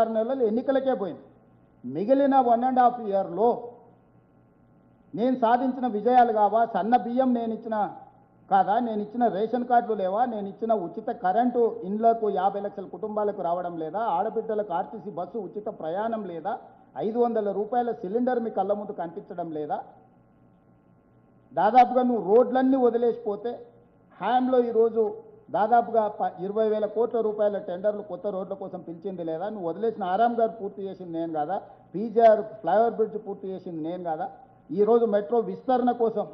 ఆరు నెలలు ఎన్నికలకే పోయింది. మిగిలిన వన్ అండ్ హాఫ్ ఇయర్లో నేను సాధించిన విజయాలు కావా? సన్న బియ్యం నేను ఇచ్చిన కాదా? నేను ఇచ్చిన రేషన్ కార్డులు లేవా? నేను ఇచ్చిన ఉచిత కరెంటు ఇండ్లకు యాభై లక్షల కుటుంబాలకు రావడం లేదా? ఆడబిడ్డలకు ఆర్టీసీ బస్సు ఉచిత ప్రయాణం లేదా? ఐదు వందల రూపాయల సిలిండర్ మీ కళ్ళ ముందు కనిపించడం లేదా? దాదాపుగా నువ్వు రోడ్లన్నీ వదిలేసిపోతే హ్యామ్లో ఈరోజు దాదాపుగా ప ఇరవై వేల కోట్ల రూపాయల టెండర్లు కొత్త రోడ్ల కోసం పిలిచింది లేదా? నువ్వు వదిలేసిన ఆరాం గారు పూర్తి చేసింది నేను కాదా? పీజీఆర్ ఫ్లైఓవర్ బ్రిడ్జ్ పూర్తి చేసింది నేను కాదా? ఈరోజు మెట్రో విస్తరణ కోసం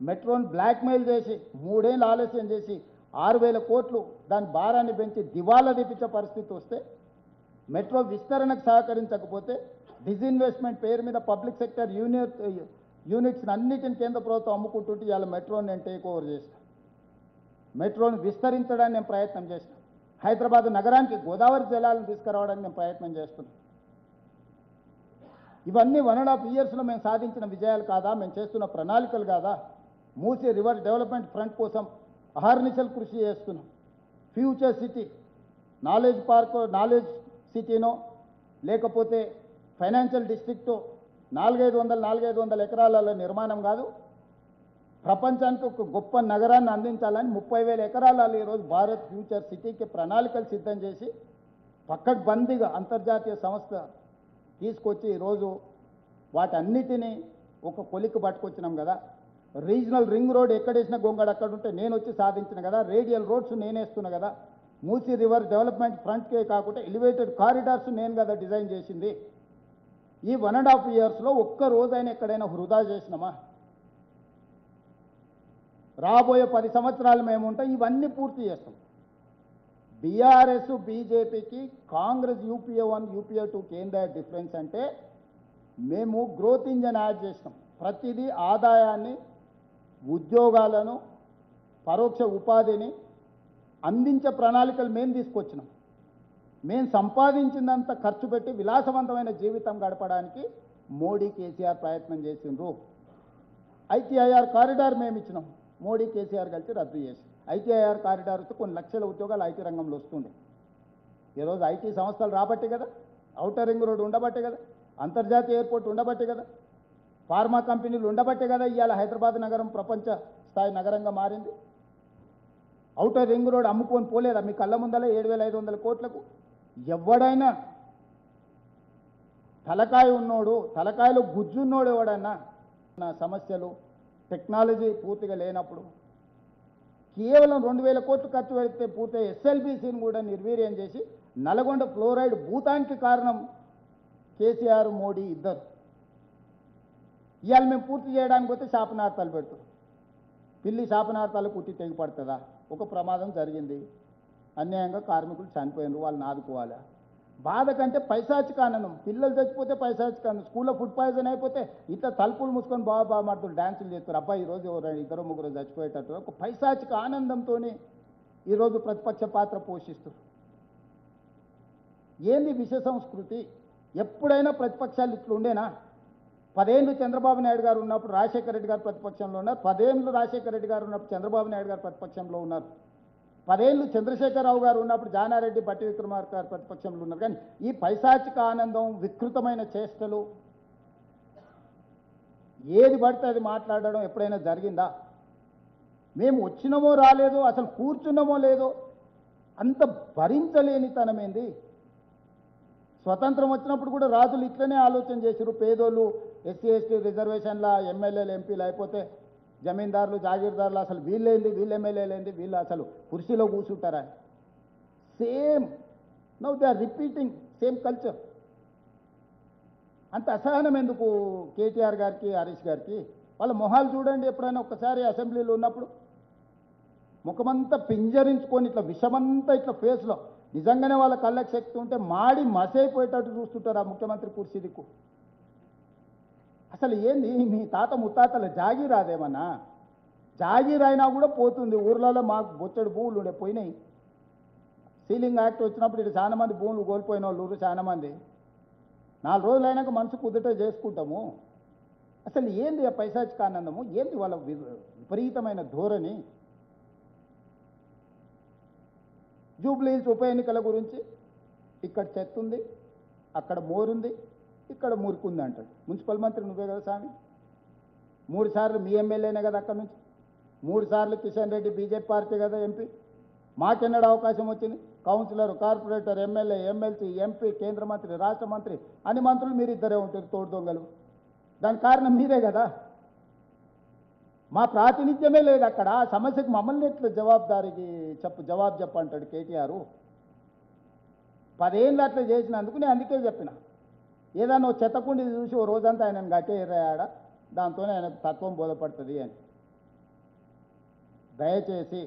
మెట్రోని బ్లాక్మెయిల్ చేసి మూడేళ్ళు ఆలస్యం చేసి ఆరు వేల కోట్లు దాని భారాన్ని పెంచి దివాలా తెప్పించే పరిస్థితి వస్తే మెట్రో విస్తరణకు సహకరించకపోతే డిజిన్వెస్ట్మెంట్ పేరు మీద పబ్లిక్ సెక్టర్ యూనిట్ యూనిట్స్ని అన్నిటిని కేంద్ర ప్రభుత్వం అమ్ముకుంటుంటే ఇవాళ మెట్రోని నేను టేక్ ఓవర్ చేసిన. మెట్రోను విస్తరించడానికి నేను ప్రయత్నం చేసిన. హైదరాబాద్ నగరానికి గోదావరి జలాలను తీసుకురావడానికి నేను ప్రయత్నం చేస్తున్నాను ఇవన్నీ వన్ అండ్ హాఫ్ ఇయర్స్లో మేము సాధించిన విజయాలు కాదా? మేము చేస్తున్న ప్రణాళికలు కాదా? మూసి రివర్ డెవలప్మెంట్ ఫ్రంట్ కోసం అహర్నిశలు కృషి చేస్తున్నాం. Future city knowledge park knowledge సిటీనో లేకపోతే ఫైనాన్షియల్ డిస్ట్రిక్టు నాలుగైదు వందల నాలుగైదు వందల ఎకరాలలో నిర్మాణం కాదు ప్రపంచానికి ఒక గొప్ప నగరాన్ని అందించాలని ముప్పై వేల ఎకరాలలో ఈరోజు భారత్ ఫ్యూచర్ సిటీకి ప్రణాళికలు సిద్ధం చేసి పక్కకు బందీగా అంతర్జాతీయ సంస్థ తీసుకొచ్చి ఈరోజు వాటన్నిటినీ ఒక కొలికి పట్టుకొచ్చినాం కదా. రీజనల్ రింగ్ రోడ్ ఎక్కడేసిన గొంగడు అక్కడ ఉంటే నేను వచ్చి సాధించిన కదా. రేడియల్ రోడ్స్ నేనేస్తున్నా కదా. మూసీ రివర్ డెవలప్మెంట్ ఫ్రంట్కే కాకుండా ఎలివేటెడ్ కారిడార్స్ నేను కదా డిజైన్ చేసింది. ఈ వన్ అండ్ హాఫ్ ఇయర్స్లో ఒక్క రోజైనా ఎక్కడైనా వృధా చేసినామా? రాబోయే పది సంవత్సరాలు మేము ఉంటాం ఇవన్నీ పూర్తి చేస్తాం. బీఆర్ఎస్ బీజేపీకి కాంగ్రెస్ యూపీఏ వన్ యూపీఏ టూకి ఏందా డిఫరెన్స్ అంటే మేము గ్రోత్ ఇంజన్ యాడ్ చేసినాం ప్రతిదీ ఆదాయాన్ని ఉద్యోగాలను పరోక్ష ఉపాధిని అందించే ప్రణాళికలు మేము తీసుకొచ్చినాం. మేము సంపాదించినంత ఖర్చు పెట్టి విలాసవంతమైన జీవితం గడపడానికి మోడీ కేసీఆర్ ప్రయత్నం చేసిండ్రు. ఐటీఐఆర్ కారిడార్ మేము ఇచ్చినాం. మోడీ కేసీఆర్ కలిసి రద్దు చేసి ఐటీఐఆర్ కారిడార్తో కొన్ని లక్షల ఉద్యోగాలు ఐటీ రంగంలో వస్తుండే. ఈరోజు ఐటీ సంస్థలు రాబట్టే కదా ఔటర్ రింగ్ రోడ్ ఉండబట్టే కదా అంతర్జాతీయ ఎయిర్పోర్ట్ ఉండబట్టే కదా ఫార్మా కంపెనీలు ఉండబట్టే కదా ఇవాళ హైదరాబాద్ నగరం ప్రపంచ స్థాయి నగరంగా మారింది. ఔటర్ రింగ్ రోడ్ అమ్ముకొని పోలేదా మీ కళ్ళ ముందల ఏడు వేల ఐదు వందల కోట్లకు? ఎవడైనా తలకాయ ఉన్నోడు తలకాయలో గుజ్జున్నోడు ఎవడన్నా నా సమస్యలు టెక్నాలజీ పూర్తిగా లేనప్పుడు కేవలం రెండు వేల కోట్లు ఖర్చు పెడితే పూర్తి ఎస్ఎల్బీసీని కూడా నిర్వీర్యం చేసి నల్గొండ ఫ్లోరైడ్ భూతానికి కారణం కేసీఆర్ మోడీ ఇద్దరు. ఇవాళ మేము పూర్తి చేయడానికి పోతే శాపనార్థాలు పెడతాం. పిల్లి శాపనార్థాలు కుట్టి తెగిపడుతుందా ఒక ప్రమాదం జరిగింది. అన్యాయంగా కార్మికులు చనిపోయినారు వాళ్ళని ఆదుకోవాలా బాధ కంటే పైశాచిక ఆనందం పిల్లలు చచ్చిపోతే పైశాచిక ఆనందం స్కూల్లో ఫుడ్ పాయిజన్ అయిపోతే ఇట్లా తలుపులు మూసుకొని బాగా బాగా మాడుతూ డ్యాన్సులు చేస్తారు. అబ్బాయి ఈరోజు ఎవరు ఇద్దరు ముగ్గురు చచ్చిపోయేటట్టు ఒక పైశాచిక ఆనందంతో ఈరోజు ప్రతిపక్ష పాత్ర పోషిస్తారు ఏంది విష సంస్కృతి? ఎప్పుడైనా ప్రతిపక్షాలు ఇట్లుండేనా పదేళ్ళు చంద్రబాబు నాయుడు గారు ఉన్నప్పుడు రాజశేఖర రెడ్డి గారు ప్రతిపక్షంలో ఉన్నారు. పదేళ్ళు రాజశేఖర రెడ్డి గారు ఉన్నప్పుడు చంద్రబాబు నాయుడు గారు ప్రతిపక్షంలో ఉన్నారు. పదేళ్ళు చంద్రశేఖరరావు గారు ఉన్నప్పుడు జానారెడ్డి బట్టి విక్రమార్క గారు ప్రతిపక్షంలో ఉన్నారు. కానీ ఈ పైశాచిక ఆనందం వికృతమైన చేష్టలు ఏది పడితే అది మాట్లాడడం ఎప్పుడైనా జరిగిందా? మేము వచ్చినమో రాలేదో అసలు కూర్చున్నామో లేదో అంత భరించలేనితనమేంది స్వతంత్రం వచ్చినప్పుడు కూడా రాజులు ఇట్లనే ఆలోచన చేశారు పేదోళ్ళు ఎస్సీ ఎస్టీ రిజర్వేషన్ల ఎమ్మెల్యేలు ఎంపీలు అయిపోతే జమీందారులు జాగీర్దారులు అసలు వీళ్ళేంది? వీళ్ళు ఎమ్మెల్యేలేంది వీళ్ళు అసలు కుర్చీలో కూర్చుంటారా? Same. Now they are repeating same culture. అంత అసహనం ఎందుకు కేటీఆర్ గారికి హరీష్ గారికి? వాళ్ళ మొహాలు చూడండి ఎప్పుడైనా ఒక్కసారి అసెంబ్లీలో ఉన్నప్పుడు. ముఖమంతా పింజరించుకొని ఇట్లా విషమంతా ఇట్లా ఫేస్లో. నిజంగానే వాళ్ళ కళ్ళకి శక్తి ఉంటే మాడి మసైపోయేటట్టు చూస్తుంటారు ఆ ముఖ్యమంత్రి కుర్చీ దిక్కు. అసలు ఏంది? మీ తాత ముత్తాతల జాగీరాదేమన్నా రాదేమన్నా అయినా కూడా పోతుంది. ఊర్లలో మాకు బొచ్చడి భూములు ఉండే పోయినాయి. సీలింగ్ యాక్ట్ వచ్చినప్పుడు ఇటు చాలా మంది భూములు కోల్పోయిన వాళ్ళు ఊరు చాలా మంది. నాలుగు రోజులు అయినాక మనసు కుదుట చేసుకుంటాము. అసలు ఏంది ఆ పైశాచిక కానందము ఏంది వాళ్ళ విపరీతమైన ధోరణి? జూబ్లీహిల్స్ ఉప ఎన్నికల గురించి ఇక్కడ చెత్త ఉంది అక్కడ మోరుంది. ఇక్కడ మురుకుంది అంటాడు మున్సిపల్ మంత్రి నువ్వే కదా స్వామి? మూడు సార్లు మీ ఎమ్మెల్యేనే కదా అక్కడ నుంచి? మూడు సార్లు కిషన్ రెడ్డి బీజేపీ పార్టీ కదా ఎంపీ? మాకెన్నడ అవకాశం వచ్చింది? Councillor corporator MLA MLC MP కేంద్ర మంత్రి రాష్ట్ర మంత్రి అన్ని మంత్రులు మీరు ఇద్దరే ఉంటారు తోడు దొంగలు. దానికి కారణం మీరే కదా. మా ప్రాతినిధ్యమే లేదు అక్కడ. ఆ సమస్యకు మమ్మల్ని ఎట్లా జవాబుదారికి చెప్పు జవాబు చెప్పంటాడు కేటీఆర్? పదేళ్ళు అట్లా చేసినందుకు నేను అందుకే చెప్పిన. ఏదన్నా ఓ చెత్తకుండి చూసి ఓ రోజంతా ఆయనను గట్టేరాడ దాంతోనే ఆయనకు తత్వం బోధపడుతుంది అని. దయచేసి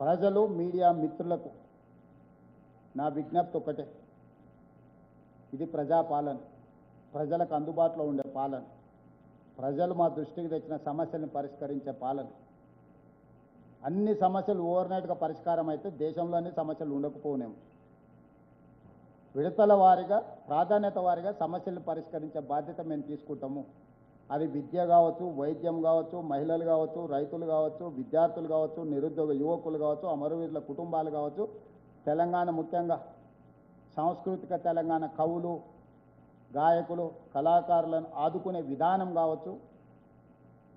ప్రజలు మీడియా మిత్రులకు నా విజ్ఞప్తి ఒకటే ఇది ప్రజాపాలన. ప్రజలకు అందుబాటులో ఉండే పాలన. ప్రజలు మా దృష్టికి తెచ్చిన సమస్యలను పరిష్కరించే పాలన. అన్ని సమస్యలు ఓవర్నైట్గా పరిష్కారం అయితే దేశంలోనే సమస్యలు ఉండకపోనేమో. విడతల వారిగా ప్రాధాన్యత వారిగా సమస్యలను పరిష్కరించే బాధ్యత మేము తీసుకుంటాము. అది విద్య కావచ్చు వైద్యం కావచ్చు మహిళలు కావచ్చు రైతులు కావచ్చు విద్యార్థులు కావచ్చు నిరుద్యోగ యువకులు కావచ్చు అమరవీరుల కుటుంబాలు కావచ్చు తెలంగాణ ముఖ్యంగా సాంస్కృతిక తెలంగాణ కవులు గాయకులు కళాకారులను ఆదుకునే విధానం కావచ్చు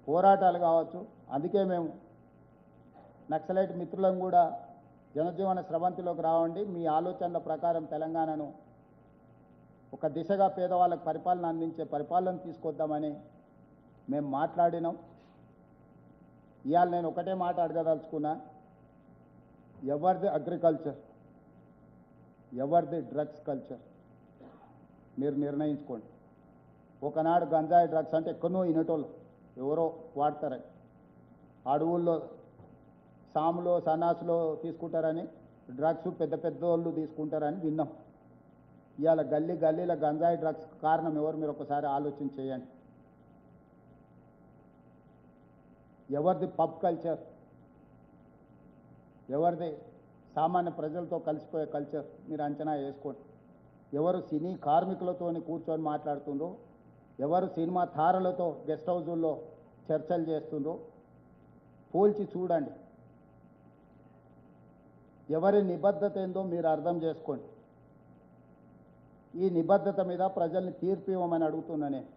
పోరాటాలు కావచ్చు. అందుకే మేము నక్సలైట్ మిత్రులను కూడా జనజీవన స్రవంతిలోకి రావండి. మీ ఆలోచనల ప్రకారం తెలంగాణను ఒక దిశగా పేదవాళ్ళకు పరిపాలన అందించే పరిపాలన తీసుకొద్దామని మేము మాట్లాడినాం. ఇవాళ నేను ఒకటే మాట అడగదలుచుకున్నా ఎవరిది అగ్రికల్చర్ ఎవరిది డ్రగ్స్ కల్చర్? మీరు నిర్ణయించుకోండి. ఒకనాడు గంజాయి డ్రగ్స్ అంటే ఎక్కడో ఇనటోళ్ళు ఎవరో వాడతారని అడవుల్లో సాములో సన్నాసులో తీసుకుంటారని డ్రగ్స్ పెద్ద పెద్ద వాళ్ళు తీసుకుంటారని విన్నాం. ఇవాళ గల్లీ గల్లీల గంజాయి డ్రగ్స్ కారణం ఎవరు? మీరు ఒకసారి ఆలోచన చేయండి. ఎవరిది పబ్ కల్చర్? ఎవరిది సామాన్య ప్రజలతో కలిసిపోయే కల్చర్? మీరు అంచనా వేసుకోండి. ఎవరు సినీ కార్మికులతో కూర్చొని మాట్లాడుతుండ్రో? ఎవరు సినిమా తారలతో గెస్ట్ హౌజుల్లో చర్చలు చేస్తుండ్రో? పోల్చి చూడండి. ఎవరి నిబద్ధత ఏందో మీరు అర్థం చేసుకోండి. ఈ నిబద్ధత మీద ప్రజల్ని తీర్పు ఇవ్వమని అడుగుతున్నా నేను.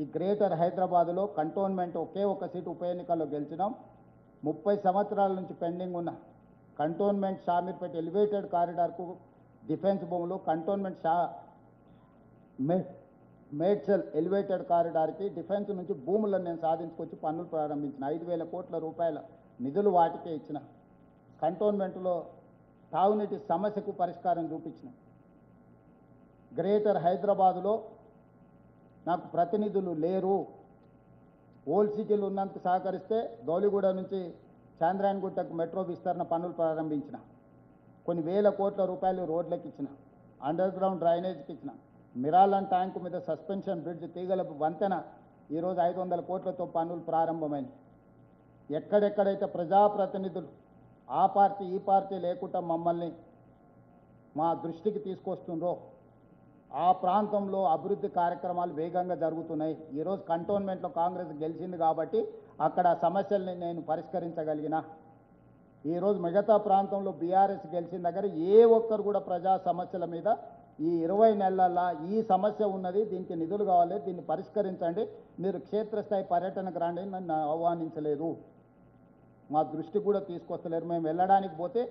ఈ గ్రేటర్ హైదరాబాదులో కంటోన్మెంట్ ఒకే ఒక సీటు ఉప ఎన్నికల్లో గెలిచినాం. ముప్పై సంవత్సరాల నుంచి పెండింగ్ ఉన్న కంటోన్మెంట్ షామీర్పేట ఎలివేటెడ్ కారిడార్కు డిఫెన్స్ భూములు కంటోన్మెంట్ షా మేడ్చల్ ఎలివేటెడ్ కారిడార్కి డిఫెన్స్ నుంచి భూములను నేను సాధించుకొచ్చి పనులు ప్రారంభించిన. ఐదు వేల కోట్ల రూపాయల నిధులు వాటికే ఇచ్చిన. కంటోన్మెంట్లో తాగునీటి సమస్యకు పరిష్కారం చూపించినాం. గ్రేటర్ హైదరాబాదులో నాకు ప్రతినిధులు లేరు. ఓల్డ్ సిటీలు ఉన్నందుకు సహకరిస్తే గౌలిగూడ నుంచి చాంద్రాయణగుట్టకు మెట్రో విస్తరణ పనులు ప్రారంభించిన. కొన్ని వేల కోట్ల రూపాయలు రోడ్లకు ఇచ్చిన అండర్ గ్రౌండ్ డ్రైనేజ్కి ఇచ్చిన మిరాలన్ ట్యాంకు మీద సస్పెన్షన్ బ్రిడ్జ్ తీగల వంతెన ఈరోజు ఐదు వందల కోట్లతో పనులు ప్రారంభమైంది. ఎక్కడెక్కడైతే ప్రజాప్రతినిధులు ఆ పార్టీ ఈ పార్టీ లేకుండా మమ్మల్ని మా దృష్టికి తీసుకొస్తుండ్రో? ఆ ప్రాంతంలో అభివృద్ధి కార్యక్రమాలు వేగంగా జరుగుతున్నాయి. ఈరోజు కంటోన్మెంట్లో కాంగ్రెస్ గెలిచింది కాబట్టి అక్కడ సమస్యల్ని నేను పరిష్కరించగలిగిన. ఈరోజు మిగతా ప్రాంతంలో బీఆర్ఎస్ గెలిచిన దగ్గర ఏ ఒక్కరు కూడా ప్రజా సమస్యల మీద ఈ ఇరవై నెలల ఈ సమస్య ఉన్నది దీనికి నిధులు కావాలి దీన్ని పరిష్కరించండి. మీరు క్షేత్రస్థాయి పర్యటనకు రండి నన్ను ఆహ్వానించలేదు. మా దృష్టి కూడా తీసుకొస్తలేరు. మేము వెళ్ళడానికి పోతే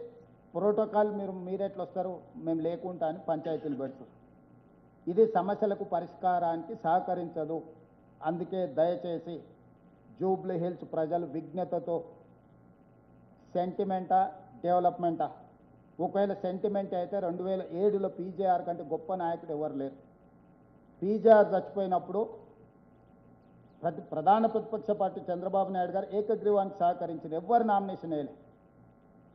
ప్రోటోకాల్ మీరు మీరెట్లు వస్తారు మేము లేకుండా అని పంచాయతీలు పెడతారు. ఇది సమస్యలకు పరిష్కారానికి సహకరించదు. అందుకే దయచేసి జూబ్లీ హిల్స్ ప్రజలు విజ్ఞతతో సెంటిమెంటా డెవలప్మెంటా? ఒకవేళ సెంటిమెంట్ అయితే రెండు వేల ఏడులో పీజేఆర్ కంటే గొప్ప నాయకుడు ఎవరు లేరు. పీజేఆర్ చచ్చిపోయినప్పుడు ప్రధాన ప్రతిపక్ష పార్టీ చంద్రబాబు నాయుడు గారు ఏకగ్రీవానికి సహకరించారు ఎవ్వరు నామినేషన్ వేయలే.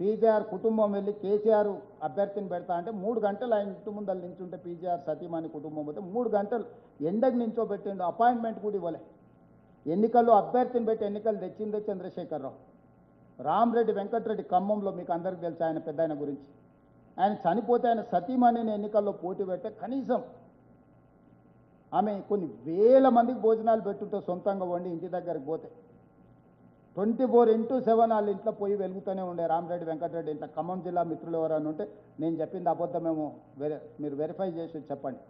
పీజీఆర్ కుటుంబం వెళ్ళి కేసీఆర్ అభ్యర్థిని పెడతా అంటే మూడు గంటలు ఆయన ఇంటి ముందర నించుంటే పీజీఆర్ సతీమాని కుటుంబం పోతే మూడు గంటలు ఎండకు నించోబెట్టిండు అపాయింట్మెంట్ కూడా ఇవ్వలే. ఎన్నికల్లో అభ్యర్థిని పెట్టి ఎన్నికలు తెచ్చిందే చంద్రశేఖరరావు. రామరెడ్డి వెంకటరెడ్డి ఖమ్మంలో మీకు అందరికీ తెలుసు ఆయన పెద్ద ఆయన గురించి. ఆయన చనిపోతే ఆయన సతీమణిని ఎన్నికల్లో పోటీ పెట్టే కనీసం ఆమె కొన్ని వేల మందికి భోజనాలు పెట్టుంటే సొంతంగా వండి ఇంటి దగ్గరికి పోతే ట్వంటీ ఫోర్ ఇంటూ సెవెన్ వాళ్ళ ఇంట్లో పోయి వెలుగుతూనే ఉండే రామరెడ్డి వెంకటరెడ్డి. ఇంత ఖమ్మం జిల్లా మిత్రులు ఎవరైనా ఉంటే నేను చెప్పింది అబద్ధమేమో వెరే మీరు వెరిఫై చేసి చెప్పండి.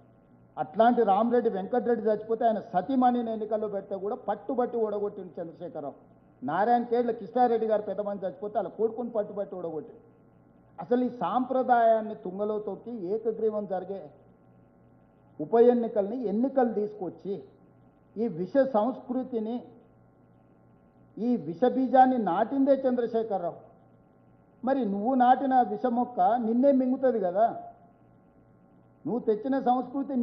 అట్లాంటి రామరెడ్డి వెంకటరెడ్డి చచ్చిపోతే ఆయన సతీమణిని ఎన్నికల్లో పెడితే కూడా పట్టుబట్టి ఓడగొట్టింది చంద్రశేఖరరావు. నారాయణ కేళ్ళ కృష్ణారెడ్డి గారు పెద్దమంది చచ్చిపోతే అలా కూడుకుని పట్టుబట్టి ఓడగొట్టింది అసలు ఈ సాంప్రదాయాన్ని తుంగలో తొక్కి ఏకగ్రీవం జరిగే ఉప ఎన్నికల్ని ఎన్నికలు తీసుకొచ్చి ఈ విష సంస్కృతిని ఈ విష బీజాన్ని నాటిందే చంద్రశేఖరరావు. మరి నువ్వు నాటిన విష మొక్క నిన్నే మింగుతుంది కదా. నువ్వు తెచ్చిన సంస్కృతి